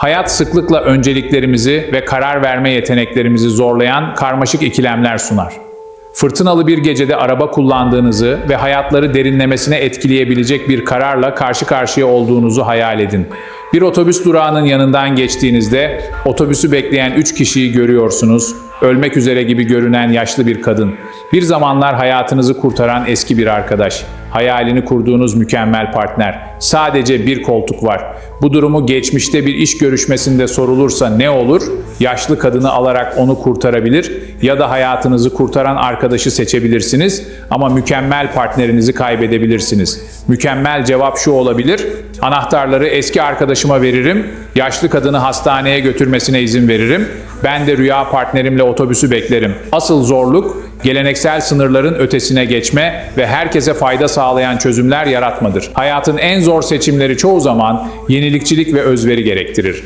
Hayat sıklıkla önceliklerimizi ve karar verme yeteneklerimizi zorlayan karmaşık ikilemler sunar. Fırtınalı bir gecede araba kullandığınızı ve hayatları derinlemesine etkileyebilecek bir kararla karşı karşıya olduğunuzu hayal edin. Bir otobüs durağının yanından geçtiğinizde otobüsü bekleyen 3 kişiyi görüyorsunuz. Ölmek üzere gibi görünen yaşlı bir kadın. Bir zamanlar hayatınızı kurtaran eski bir arkadaş. Hayalini kurduğunuz mükemmel partner. Sadece bir koltuk var. Bu durumu geçmişte bir iş görüşmesinde sorulursa ne olur? Yaşlı kadını alarak onu kurtarabilir ya da hayatınızı kurtaran arkadaşı seçebilirsiniz ama mükemmel partnerinizi kaybedebilirsiniz. Mükemmel cevap şu olabilir. Anahtarları eski arkadaşıma veririm. Yaşlı kadını hastaneye götürmesine izin veririm. Ben de rüya partnerimle otobüsü beklerim. Asıl zorluk geleneksel sınırların ötesine geçme ve herkese fayda sağlayan çözümler yaratmadır. Hayatın en zor seçimleri çoğu zaman yenilikçilik ve özveri gerektirir.